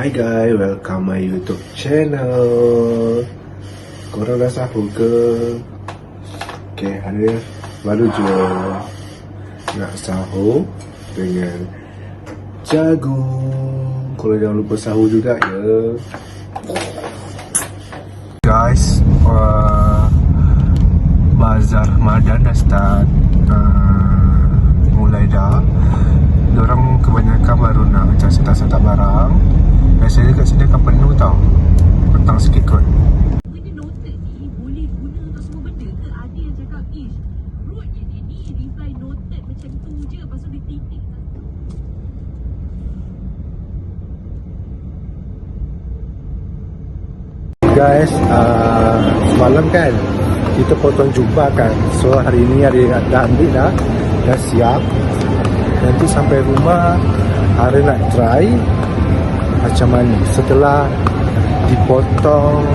Hi guys, welcome my YouTube channel. Korang dah sahur ke? Okay, hari baru je nak sahur dengan jagung. Korang jangan lupa sahur juga ya. Guys, uh, bazar Ramadan dah start. Uh, mulai dah. Diorang kebanyakan baru nak macam setak-setak barang. Biasanya kat sini akan penuh tau. Petang sikit kot. Benda noted ni boleh guna untuk semua benda ke? Ada yang cakap, ish, road je dia ni reply noted macam tu je, lepas tu dia titik. Guys, uh, semalam kan kita potong jubah kan. So hari ni hari dah ambil dah. Dah siap. Nanti sampai rumah hari nak try macam mana setelah dipotong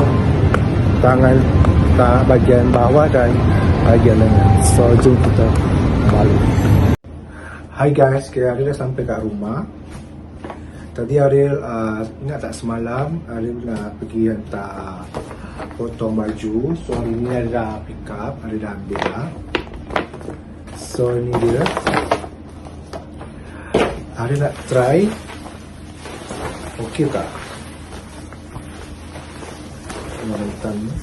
tangan ta- bahagian bawah dan bahagian lengan. So jom kita balik. Hai guys, hari dah sampai kat rumah. Tadi Ariel uh, ingat tak semalam Ariel nak pergi hantar potong baju. So hari ni Ariel dah pick up, Ariel dah ambil lah. So ini dia. Ariel nak try. Okey tak? Ni.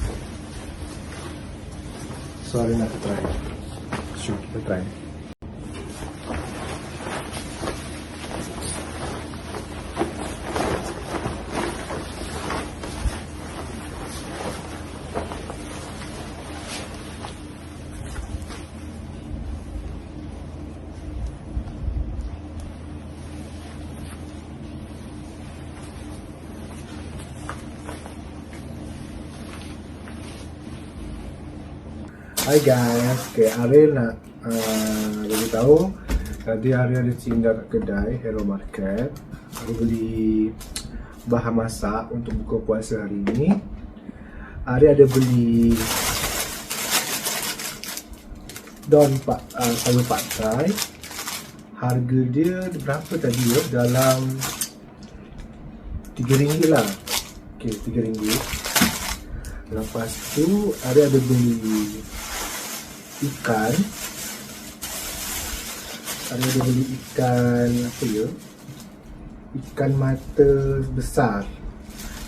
So Ariel nak try. Sure, kita try. Hai guys, okay, Ariel nak uh, bagi tahu Tadi Ariel ada singgah kat kedai Hero Market. Aku beli bahan masak untuk buka puasa hari ni Ariel ada beli Daun pak, uh, sayur pak Harga dia berapa tadi ya? Dalam RM3 lah. Okay, RM3 Lepas tu Ariel ada beli ikan. Ada dia beli ikan apa ya? Ikan mata besar.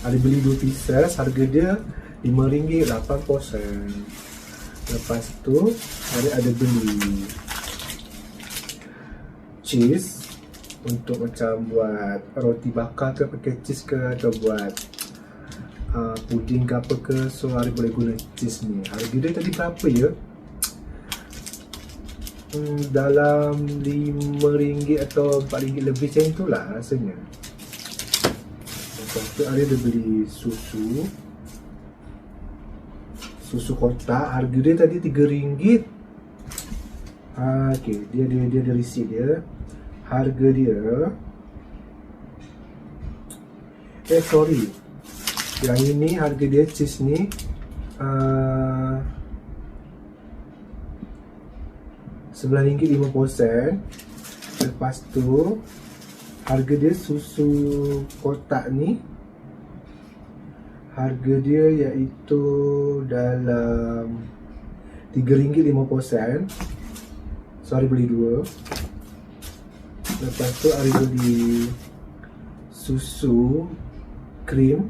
Ada beli dua pieces harga dia RM5 8 lepas tu ada ada beli cheese untuk macam buat roti bakar ke pakai cheese ke atau buat uh, puding ke apa ke. So hari boleh guna cheese ni. Harga dia tadi berapa ya hmm, dalam RM5 atau RM4 lebih macam tu lah rasanya. Lepas tu ada dia beli susu. Susu kotak harga dia tadi RM3 ha, ok dia dia dia ada receipt dia. Harga dia eh sorry. Yang ini harga dia cheese ni uh, RM9.50 Lepas tu Harga dia susu kotak ni Harga dia iaitu dalam RM3.50 Sorry beli dua. Lepas tu hari beli Susu Krim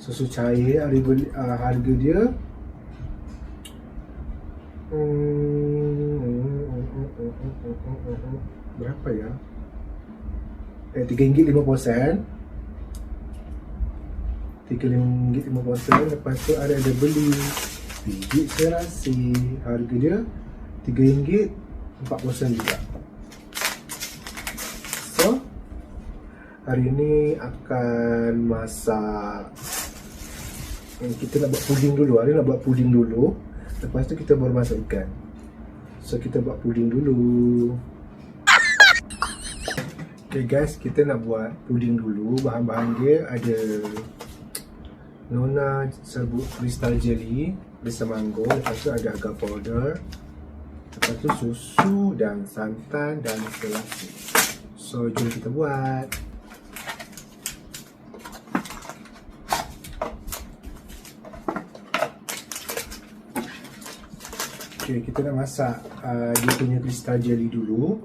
Susu cair. Hari beli uh, Harga dia Hmm, RM3.50 RM3.50 Lepas tu ada ada beli. Biji serasi Harga dia. RM3.40 juga. So Hari ni akan masak. Eh, Kita nak buat puding dulu. Hari ni nak buat puding dulu. Lepas tu kita baru masak ikan. So kita buat puding dulu Okay guys, kita nak buat puding dulu. Bahan-bahan dia ada Nona serbuk kristal jelly bersama anggur. Lepas tu ada agar powder. Lepas tu susu dan santan dan selasih. So, jom kita buat. Okay, kita nak masak uh, dia punya kristal jelly dulu.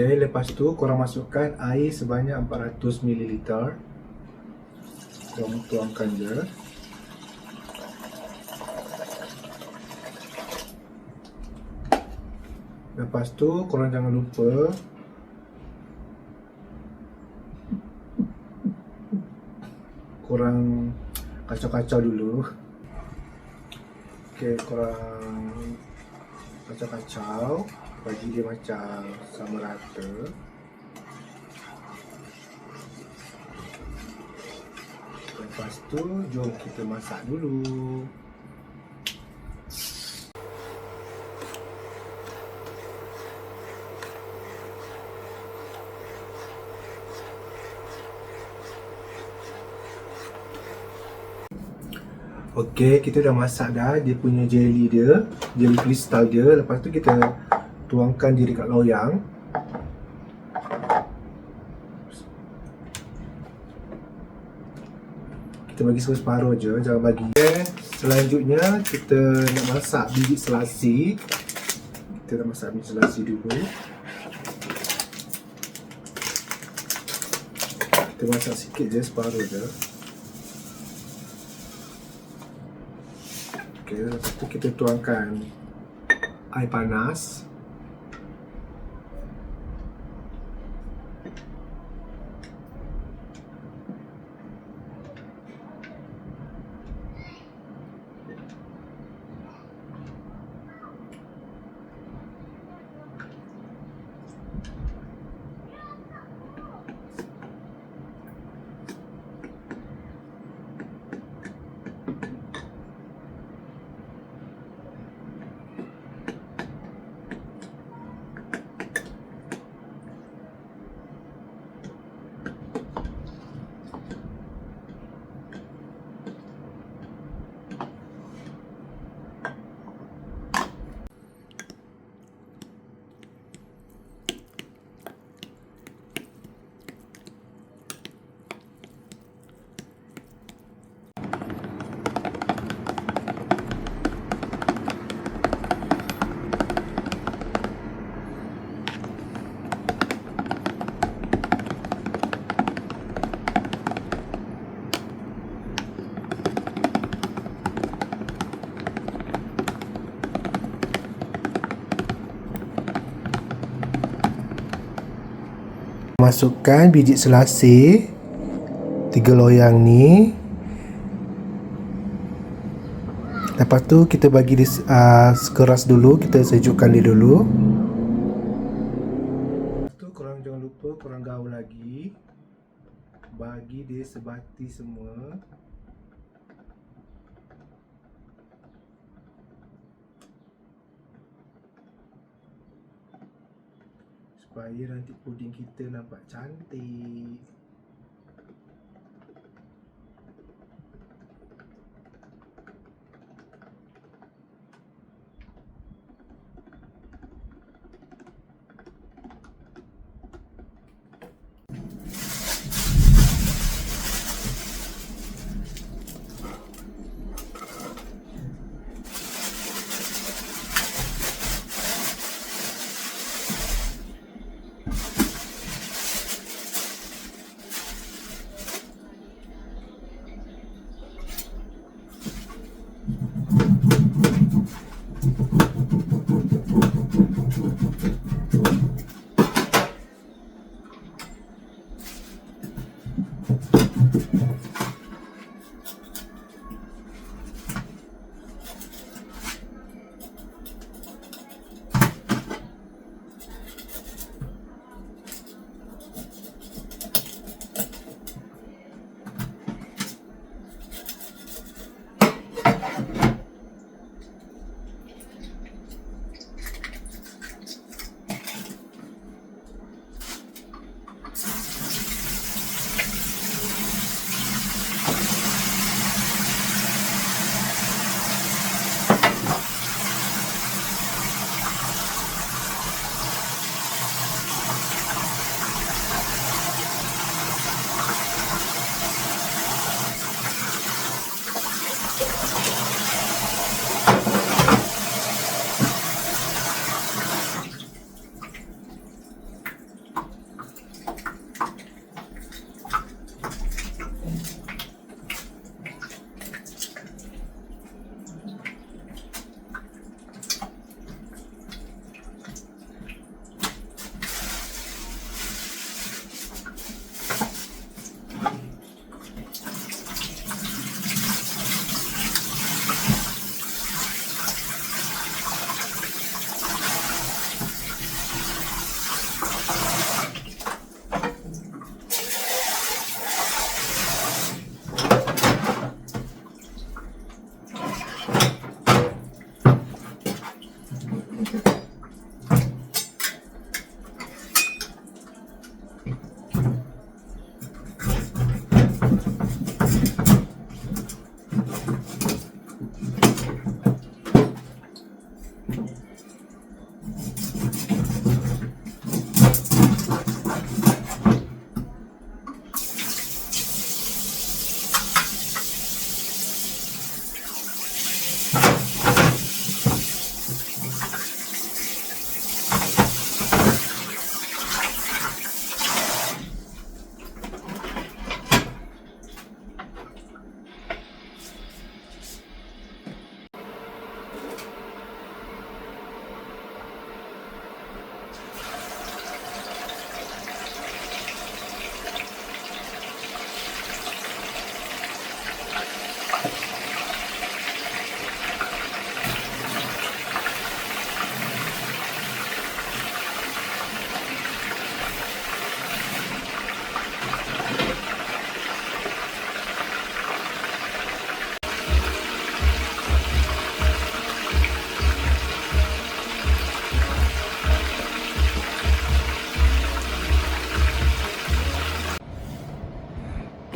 Okey, lepas tu korang masukkan air sebanyak 400 ml. Korang tuangkan je. Lepas tu korang jangan lupa korang kacau-kacau dulu. Okey, korang kacau-kacau bagi dia macam sama rata. Lepas tu jom kita masak dulu. Okey, kita dah masak dah. Dia punya jelly dia, jelly kristal dia. Lepas tu kita tuangkan dia dekat loyang. Kita bagi separuh je, jangan bagi. Okay. Selanjutnya kita nak masak biji selasi. Kita nak masak biji selasi dulu. Kita masak sikit je, separuh je. Okay, lepas tu kita tuangkan air panas. Masukkan biji selasih Tiga loyang ni. Lepas tu kita bagi dia uh, keras dulu Kita sejukkan dia dulu. Lepas tu korang jangan lupa korang gaul lagi. Bagi dia sebati semua supaya nanti puding kita nampak cantik.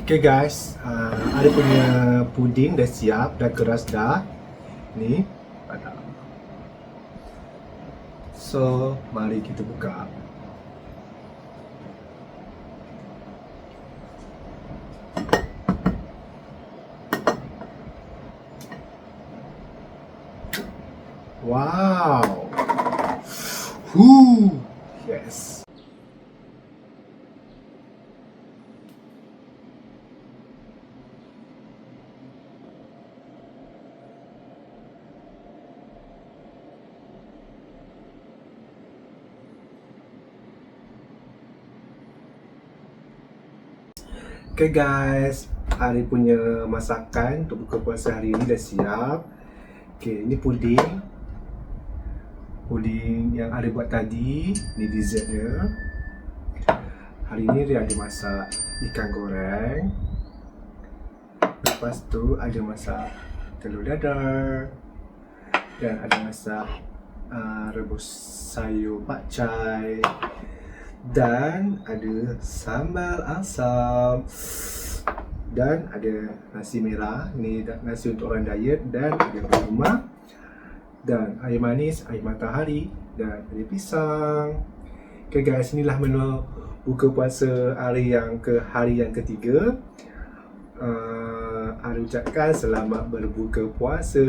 Okay guys, uh, ada punya puding dah siap, dah keras dah. Ni. So, mari kita buka. Wow. Whoo. Okay guys, hari punya masakan untuk buka puasa hari ini dah siap. Okay, ini puding. Puding yang ada buat tadi, ni dessert dia. Hari ini dia ada masak ikan goreng. Lepas tu ada masak telur dadar. Dan ada masak uh, rebus sayur bakcai dan ada sambal asam. Dan ada nasi merah. Ni nasi untuk orang diet. Dan ada kurma. Dan air manis, air matahari dan ada pisang. Okay guys, inilah menu buka puasa hari yang ke hari yang ketiga. Uh, ucapkan selamat berbuka puasa